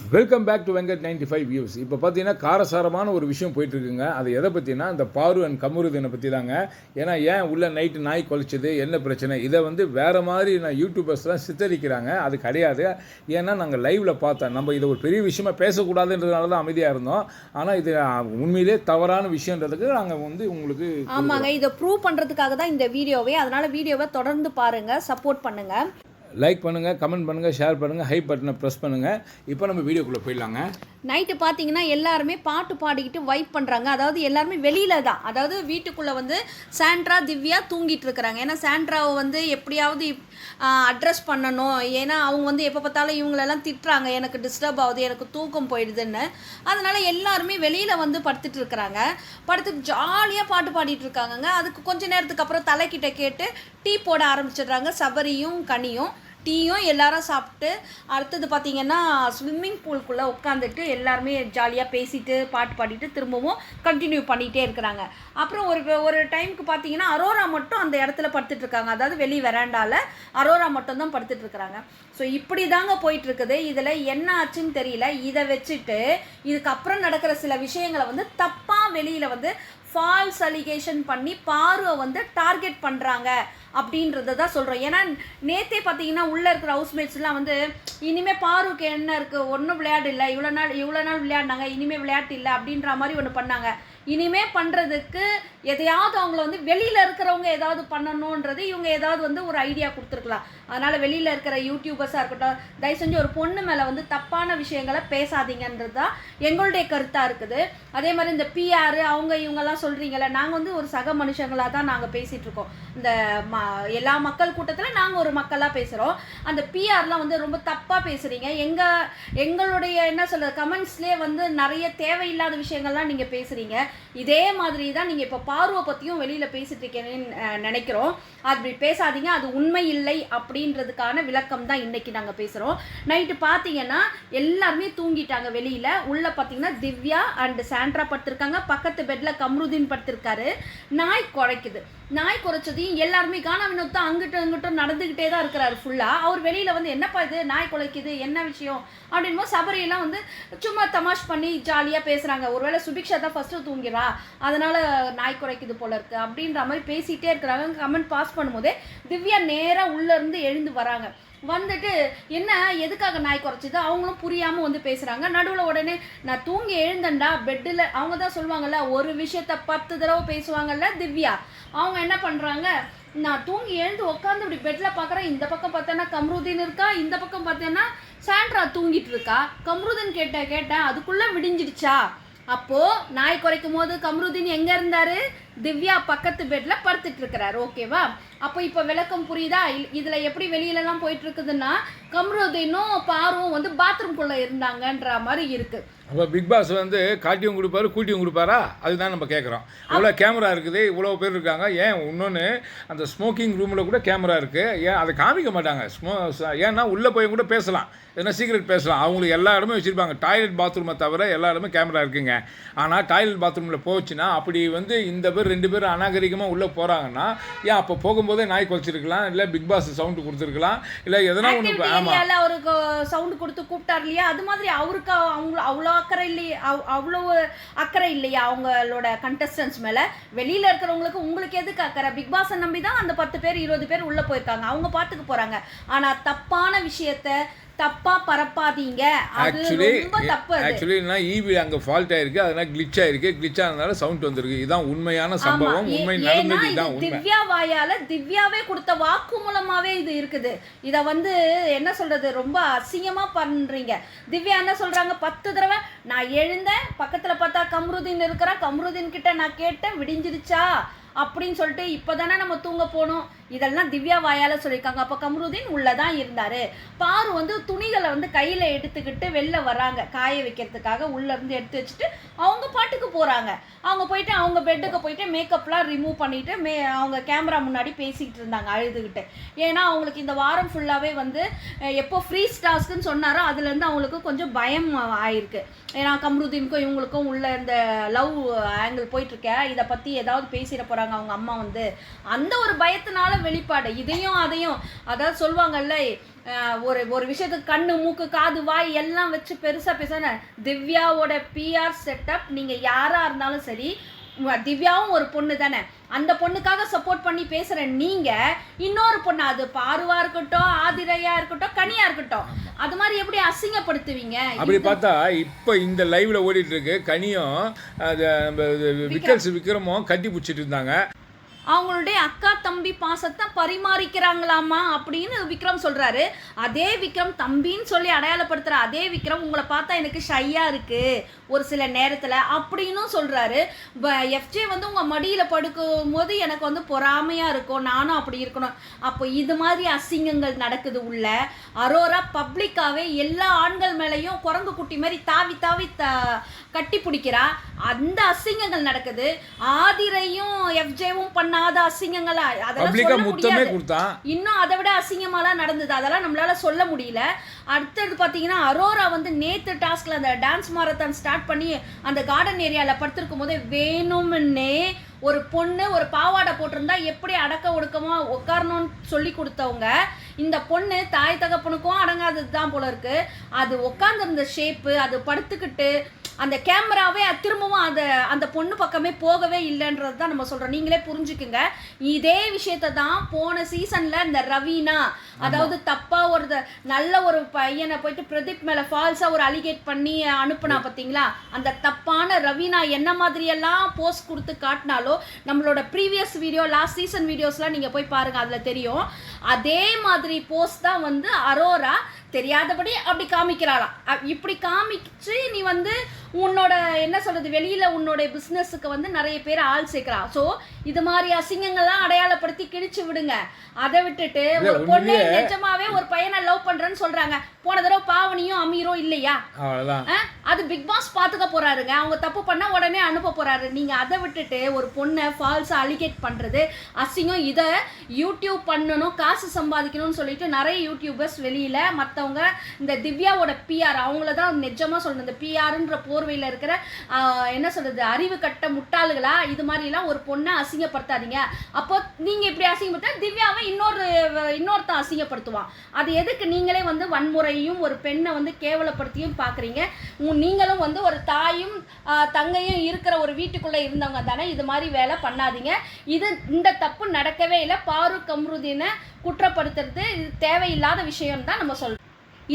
Welcome back to Venkat ninety five views இப்போ பார்த்தீங்கன்னா காரசாரமான ஒரு விஷயம் போயிட்டுருக்குங்க. அது எதை பற்றினா அந்த பாரு அண்ட் கமுருதினை பற்றி தாங்க ஏன்னா ஏன் உள்ள நைட்டு நாய் குலைச்சது என்ன பிரச்சனை? இதை வந்து வேறு மாதிரி நான் யூடியூபர்ஸ்லாம் சித்தரிக்கிறாங்க. அது கிடையாது. ஏன்னா நாங்கள் லைவில் பார்த்தோம் நம்ம இதை ஒரு பெரிய விஷயமா பேசக்கூடாதுன்றதுனால தான் அமைதியாக இருந்தோம். ஆனால் இது உண்மையிலே தவறான விஷயன்றதுக்கு நாங்கள் வந்து உங்களுக்கு ஆமாங்க. இதை ப்ரூவ் பண்ணுறதுக்காக தான் இந்த வீடியோவே. அதனால் வீடியோவை தொடர்ந்து பாருங்கள் சப்போர்ட் பண்ணுங்கள் லைக் பண்ணுங்கள் கமெண்ட் பண்ணுங்கள் ஷேர் பண்ணுங்கள் ஹை பட்டனை ப்ரெஸ் பண்ணுங்கள் இப்போ நம்ம வீடியோக்குள்ளே போயிடலாங்க. நைட்டு பார்த்தீங்கன்னா எல்லாருமே பாட்டு பாடிக்கிட்டு வைப் பண்ணுறாங்க அதாவது எல்லாருமே வெளியில் தான். அதாவது வீட்டுக்குள்ளே வந்து சாண்ட்ரா திவ்யா தூங்கிட்டு இருக்கிறாங்க. ஏன்னா சாண்ட்ராவை வந்து எப்படியாவது அட்ரஸ் பண்ணணும். ஏன்னா அவங்க வந்து எப்போ பார்த்தாலும் இவங்களெல்லாம் திட்டுறாங்க. எனக்கு டிஸ்டர்ப் ஆகுது எனக்கு தூக்கம் போயிடுதுன்னு. அதனால் எல்லாருமே வெளியில் வந்து படுத்துட்டு இருக்கிறாங்க. படுத்துட்டு ஜாலியாக பாட்டு பாடிட்டு இருக்காங்கங்க. அதுக்கு கொஞ்ச நேரத்துக்கு அப்புறம் தலைக்கிட்ட கேட்டு டீ போட ஆரம்பிச்சிடுறாங்க. சபரியும் கனியும். டீயும் எல்லாரும் சாப்பிட்டு அடுத்தது பார்த்தீங்கன்னா ஸ்விம்மிங் பூல்குள்ளே உட்காந்துட்டு எல்லாருமே ஜாலியாக பேசிட்டு பாட்டு பாடிட்டு திரும்பவும் கண்டினியூ பண்ணிகிட்டே இருக்கிறாங்க. அப்புறம் ஒரு ஒரு டைமுக்கு பார்த்தீங்கன்னா அரோரா மட்டும் அந்த இடத்துல படுத்துட்டு இருக்காங்க. அதாவது வெளி வெராண்டால அரோரா மட்டும் தான் படுத்துட்டு இருக்கிறாங்க. ஸோ இப்படி தாங்க போயிட்டுருக்குது. இதில் என்ன ஆச்சுன்னு தெரியல. இதை வச்சுட்டு இதுக்கப்புறம் நடக்கிற சில விஷயங்களை வந்து தப்பாக வெளியில் வந்து ஃபால்ஸ் அலிகேஷன் பண்ணி பார்வை வந்து டார்கெட் பண்ணுறாங்க அப்படின்றத தான் சொல்கிறோம் ஏன்னா நேத்தே பார்த்தீங்கன்னா உள்ளே இருக்கிற ஹவுஸ்மேட்ஸ்லாம் வந்து இனிமேல் பாருக்கு என்ன இருக்குது ஒன்றும் விளையாட்டு இல்லை. இவ்வளோ நாள் இவ்வளோ நாள் விளையாடினாங்க. இனிமேல் விளையாட்டு இல்லை அப்படின்ற மாதிரி ஒன்று பண்ணாங்க. இனிமே பண்ணுறதுக்கு எதையாவது அவங்கள வந்து வெளியில் இருக்கிறவங்க ஏதாவது பண்ணணுன்றது இவங்க ஏதாவது வந்து ஒரு ஐடியா கொடுத்துருக்கலாம். அதனால் வெளியில் இருக்கிற யூடியூபர்ஸாக இருக்கட்டும் தயவு செஞ்சு ஒரு பொண்ணு மேலே வந்து தப்பான விஷயங்களை பேசாதீங்கன்றது தான் எங்களுடைய கருத்தாக இருக்குது. அதே மாதிரி இந்த பிஆர் அவங்க இவங்கெல்லாம் சொல்கிறீங்களே நாங்கள் வந்து ஒரு சக மனுஷங்களாக தான் நாங்கள் பேசிகிட்ருக்கோம் இந்த ம எல்லா மக்கள் கூட்டத்தில் நாங்கள் ஒரு மக்களாக பேசுகிறோம் அந்த பிஆர்லாம் வந்து ரொம்ப தப்பாக பேசுகிறீங்க எங்கள் எங்களுடைய என்ன சொல்கிறது கமெண்ட்ஸ்லேயே வந்து நிறைய தேவையில்லாத விஷயங்கள்லாம் நீங்கள் பேசுகிறீங்க இதே மாதிரி தான் நீங்கள் இப்போ பார்வை பற்றியும் வெளியில் பேசிட்டு இருக்கேன்னு நினைக்கிறோம். அப்படி பேசாதீங்க. அது உண்மை இல்லை அப்படின்றதுக்கான விளக்கம் தான் இன்னைக்கு நாங்கள் பேசுகிறோம் நைட்டு பார்த்தீங்கன்னா எல்லாருமே தூங்கிட்டாங்க வெளியில். உள்ளே பார்த்தீங்கன்னா திவ்யா அண்ட் சாண்ட்ரா படுத்திருக்காங்க. பக்கத்து பெட்டில் கம்ருதீன் படுத்திருக்காரு. நாய் குறைக்குது. நாய் குறைச்சதையும் எல்லாருமே காணா வினோத் தான் அங்கிட்டும் நடந்துக்கிட்டே தான் இருக்கிறாரு ஃபுல்லாக அவர் வெளியில் வந்து என்னப்பா இது? நாய் குலைக்குது. என்ன விஷயம்? அப்படின்போது சபரியெல்லாம் வந்து சும்மா தமாஷ் பண்ணி ஜாலியாக பேசுகிறாங்க ஒருவேளை சுபிக்ஷா தான் ஃபஸ்ட்டு தூங்கிறா அதனால் நாய் குறைக்குது போல இருக்கு. அப்படின்ற மாதிரி பேசிகிட்டே இருக்கிறாங்க. கமெண்ட் பாஸ் பண்ணும்போதே திவ்யா நேராக உள்ளேருந்து எழுந்து வராங்க. வந்துட்டு என்ன எதுக்காக நாய் குறைச்சிது? அவங்களும் புரியாமல் வந்து பேசுகிறாங்க நடுவில் உடனே நான் தூங்கி எழுந்தேன்டா பெட்டில் அவங்க தான் சொல்லுவாங்கல்ல ஒரு விஷயத்த பத்து தடவை பேசுவாங்கல்ல திவ்யா. அவங்க என்ன பண்ணுறாங்க நான் தூங்கி எழுந்து உட்காந்து இப்படி பெட்டில் பார்க்குறேன் இந்த பக்கம் பார்த்தேன்னா கம்ருதீன் இருக்கா? இந்த பக்கம் பார்த்தேன்னா சாண்ட்ரா தூங்கிட்டு இருக்கா? கம்ருதீன் கேட்ட கேட்டேன் அதுக்குள்ளே விடிஞ்சிடுச்சா? அப்போ நாய் குறைக்கும் போது கம்ருதீன் எங்க இருந்தாரு? திவ்யா பக்கத்து பெட்ல படுத்துட்டு இருக்கிறாரு. ஓகேவா அப்போ இப்போ விளக்கம் புரியுதா? இதுல எப்படி வெளியிலலாம் போயிட்டு இருக்குதுன்னா கம்ருதீனும் பாரும் வந்து பாத்ரூம்குள்ள இருந்தாங்கன்ற மாதிரி இருக்கு. அப்போ பிக் பாஸ் வந்து காட்டியும் கொடுப்பாரு கூட்டியும் கொடுப்பாரா? அதுதான் நம்ம கேட்குறோம் இவ்வளோ கேமரா இருக்குது இவ்வளோ பேர் இருக்காங்க. ஏன் இன்னொன்று அந்த ஸ்மோக்கிங் ரூமில் கூட கேமரா இருக்குது ஏன் அதை காமிக்க மாட்டாங்க. ஸ்மோ ஏன்னா உள்ளே போய் கூட பேசலாம். எதனா சீக்ரெட் பேசலாம்? அவங்களுக்கு எல்லா இடமே வச்சுருப்பாங்க. டாய்லெட் பாத்ரூமை தவிர எல்லா இடமே கேமரா இருக்குங்க. ஆனால் டாய்லெட் பாத்ரூமில் போச்சுன்னா அப்படி வந்து இந்த பேர் ரெண்டு பேர் அநாகரிகமாக உள்ளே போகிறாங்கன்னா ஏன் அப்போ போகும்போதே நாய் குறைச்சிருக்கலாம் இல்லை பிக் பாஸ் சவுண்டு கொடுத்துருக்கலாம்? இல்லை எதனா ஒன்று ஆமாம் அவருக்கு சவுண்ட் கொடுத்து கூப்பிட்டார் இல்லையா? அது மாதிரி அவருக்கு அவங்க அவ்வளோ அக்கறை இல்லையா அவ்- அவ்வளவு அக்கறை இல்லையா அவங்களோட கண்டஸ்டன்ஸ் மேல? வெளியில இருக்கிறவங்களுக்கு உங்களுக்கு எதுக்கு அக்கறை? பிக் பாஸை நம்பி தான் அந்த பத்து பேர் இருபது பேர் உள்ள போயிருக்காங்க. அவங்க பாட்டுக்கு போறாங்க. ஆனா தப்பான விஷயத்த தப்பா பரப்பாதீங்க. அது ஆக்சுவலி ரொம்ப தப்பு அது. ஆக்சுவலி ஈவி அங்கே ஃபால்ட் ஆயிருக்கு அதனால கிளிச் ஆயிருக்கு. கிளிச் ஆனதுனால சவுண்ட் வந்திருக்கு. இதுதான் உண்மையான சம்பவம் உண்மை நடந்தது உண்மை. திவ்யா வாயால திவ்யாவே கொடுத்த வாக்கு மூலமாவே இது இருக்குது. இத வந்து என்ன சொல்றது ரொம்ப அசிங்கமா பண்றீங்க. திவ்யா என்ன சொல்றாங்க பத்து தடவை நான் எழுந்தேன் பக்கத்துல பார்த்தா கம்ருதீன் இருக்கிறா கம்ருதீன் கிட்ட நான் கேட்டேன் விடிஞ்சிருச்சா? அப்படின்னு சொல்லிட்டு இப்போதானே நம்ம தூங்க போனோம். இதெல்லாம் திவ்யா வாயால சொல்லியிருக்காங்க. அப்போ கம்ருதீன் உள்ளதான் இருந்தார். பாரு வந்து துணிகளை வந்து கையில் எடுத்துக்கிட்டு வெளில வராங்க காய வைக்கிறதுக்காக உள்ளேருந்து எடுத்து வச்சுட்டு அவங்க பாட்டுக்கு போகிறாங்க அவங்க போயிட்டு அவங்க பெட்டுக்கு போயிட்டு மேக்கப்லாம் ரிமூவ் பண்ணிட்டு மே அவங்க கேமரா முன்னாடி பேசிக்கிட்டு இருந்தாங்க அழுதுகிட்டு. ஏன்னா அவங்களுக்கு இந்த வாரம் ஃபுல்லாகவே வந்து எப்போ ஃப்ரீ ஸ்டாஸ்க்குன்னு சொன்னாரோ அதுலேருந்து அவங்களுக்கு கொஞ்சம் பயம் ஆயிருக்கு. ஏன்னா கம்ருதீனுக்கும் இவங்களுக்கும் உள்ள இந்த லவ் ஆங்கிள் போயிட்டுருக்கேன் இதை பற்றி ஏதாவது பேசிட போகிறாங்க அவங்க அம்மா வந்து. அந்த ஒரு பயத்தினால வெளிப்பாடு இதையும் அதையும். அதாவது சொல்லுவாங்கல்ல ஒரு ஒரு விஷயத்துக்கு கண்ணு மூக்கு காது வாய் எல்லாம் வச்சு பெருசா பேசுன திவ்யாவோட பிஆர் செட்டப் நீங்க யாரா இருந்தாலும் சரி திவ்யாவும் ஒரு பொண்ணு தானே. அந்த பொண்ணுக்காக சப்போர்ட் பண்ணி பேசுற நீங்க இன்னொரு பொண்ணு அது பாருவா இருக்கட்டும் ஆதிரையா இருக்கட்டும் கனியா இருக்கட்டும். அது மாதிரி எப்படி அசிங்கப்படுத்துவீங்க? அப்படி பார்த்தா இப்போ இந்த லைவ்ல ஓடிட்டு இருக்கு கனியும் விக்கல்ஸ் விக்ரமும் கட்டி பிடிச்சிட்டு இருந்தாங்க. அவங்களுடைய அக்கா தம்பி பாசத்தை பரிமாறிக்கிறாங்களாமா அப்படின்னு விக்ரம் சொல்கிறாரு அதே விக்ரம் தம்பின்னு சொல்லி அடையாளப்படுத்துகிற அதே விக்ரம் உங்களை பார்த்தா எனக்கு ஷையாக இருக்குது ஒரு சில நேரத்தில் அப்படின்னு சொல்கிறாரு எஃப்ஜே வந்து உங்கள் மடியில் படுக்கும் போது எனக்கு வந்து பொறாமையாக இருக்கும் நானும் அப்படி இருக்கணும். அப்போ இது மாதிரி அசிங்கங்கள் நடக்குது உள்ள. அரோரா பப்ளிக்காகவே எல்லா ஆண்கள் மேலேயும் குரங்கு குட்டி மாதிரி தாவி தாவி த கட்டி பிடிக்கிறா. அந்த அசிங்கங்கள் நடக்குது. ஆதிரையும் எஃப்ஜேவும் பண்ணாத அசிங்கங்களா? அதெல்லாம் முத்தமே கொடுத்தான் இன்னும் அதை விட அசிங்கமாலாம் நடந்தது. அதெல்லாம் நம்மளால சொல்ல முடியல. அடுத்தது பார்த்தீங்கன்னா அரோரா வந்து நேத்து டாஸ்க்ல அந்த டான்ஸ் மாரத்தான் ஸ்டார்ட் பண்ணி அந்த கார்டன் ஏரியால படுத்திருக்கும் போதே வேணும்னே ஒரு பொண்ணு ஒரு பாவாடை போட்டிருந்தா எப்படி அடக்க ஒடுக்கமா உட்காரணும்னு சொல்லி கொடுத்தவங்க இந்த பொண்ணு தாய் தகப்பனுக்கும் அடங்காதது தான் போல இருக்கு. அது உட்காந்துருந்த ஷேப்பு அது படுத்துக்கிட்டு அந்த கேமராவே திரும்பவும் அந்த அந்த பொண்ணு பக்கமே போகவே இல்லைன்றது தான் நம்ம சொல்றோம். நீங்களே புரிஞ்சுக்குங்க. இதே விஷயத்தை தான் போன சீசன்ல இந்த ரவீனா அதாவது தப்பா ஒரு நல்ல ஒரு பையனை போயிட்டு பிரதீப் மேல ஃபால்ஸா ஒரு அலிகேட் பண்ணி அனுப்புனா பாத்தீங்களா? அந்த தப்பான ரவீனா என்ன மாதிரியெல்லாம் போஸ்ட் கொடுத்து காட்டினாலோ நம்மளோட ப்ரீவியஸ் வீடியோ லாஸ்ட் சீசன் வீடியோஸ்லாம் நீங்க போய் பாருங்க அதுல தெரியும். அதே மாதிரி போஸ்ட் தான் வந்து அரோரா தெரியாதபடி அப்படி காமிக்கிறாளாம். இப்படி காமிச்சு நீ வந்து உன்னோட என்ன சொல்றது வெளியில உன்னோட பிஸ்னஸுக்கு வந்து நிறைய பேர் ஆள் சேர்க்கிறா. ஸோ இது மாதிரி அசிங்கங்கள்லாம் அடையாளப்படுத்தி கிழிச்சு விடுங்க. அதை விட்டுட்டு ஒரு பொண்ணு நிஜமாவே ஒரு பையனை லவ் பண்றேன்னு சொல்றாங்க. போன தடவை பாவனியும் அமீரும் இல்லையா? அது பிக் பாஸ் பாத்துக்க போறாருங்க. அவங்க தப்பு பண்ணா உடனே அனுப்ப போறாரு. நீங்க அதை விட்டுட்டு ஒரு பொண்ணை ஃபால்ஸா அலிகேட் பண்றது அசிங்கம் இதை யூடியூப் பண்ணணும் காசு சம்பாதிக்கணும்னு சொல்லிட்டு நிறைய யூடியூபர்ஸ் வெளியில மத்தவங்க இந்த திவ்யாவோட பிஆர் அவங்கள தான் நிஜமா சொல்லணும். இந்த பிஆர்ன்ற போர்வையில இருக்கிற என்ன சொல்றது அறிவு கட்ட முட்டாளுகளா இது மாதிரி எல்லாம் ஒரு பொண்ணை அசிங்கப்படுத்தாதீங்க. அப்போ நீங்க இப்படி அசிங்கப்படுத்தா திவ்யாவை இன்னொரு இன்னொருத்தன் அசிங்கப்படுத்துவான். அது எதுக்கு நீங்களே வந்து வன்முறையும் ஒரு பெண்ணை வந்து கேவலப்படுத்தியும் பார்க்குறீங்க? நீங்களும் வந்து ஒரு தாயும் தங்கையும் இருக்கிற ஒரு வீட்டுக்குள்ள இருந்தவங்க தானே இது மாதிரி வேலை பண்ணாதீங்க. இது இந்த தப்பு நடக்கவே இல்லை. பாரு கம்ருதினை குற்றப்படுத்துறது இது தேவையில்லாத விஷயம் தான் நம்ம சொல்றோம்.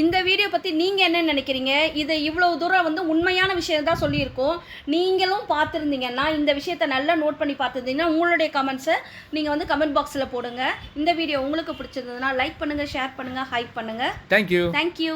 இந்த வீடியோ பற்றி நீங்கள் என்ன நினைக்கிறீங்க? இது இவ்வளவு தூரம் வந்து உண்மையான விஷயம் தான் சொல்லியிருக்கோம். நீங்களும் பார்த்துருந்தீங்கன்னா இந்த விஷயத்தை நல்லா நோட் பண்ணி பார்த்துருந்தீங்கன்னா உங்களுடைய கமெண்ட்ஸை நீங்கள் வந்து கமெண்ட் பாக்ஸில் போடுங்க. இந்த வீடியோ உங்களுக்கு பிடிச்சிருந்ததுன்னா லைக் பண்ணுங்கள் ஷேர் பண்ணுங்கள் ஹைப் பண்ணுங்கள் தேங்க்யூ தேங்க்யூ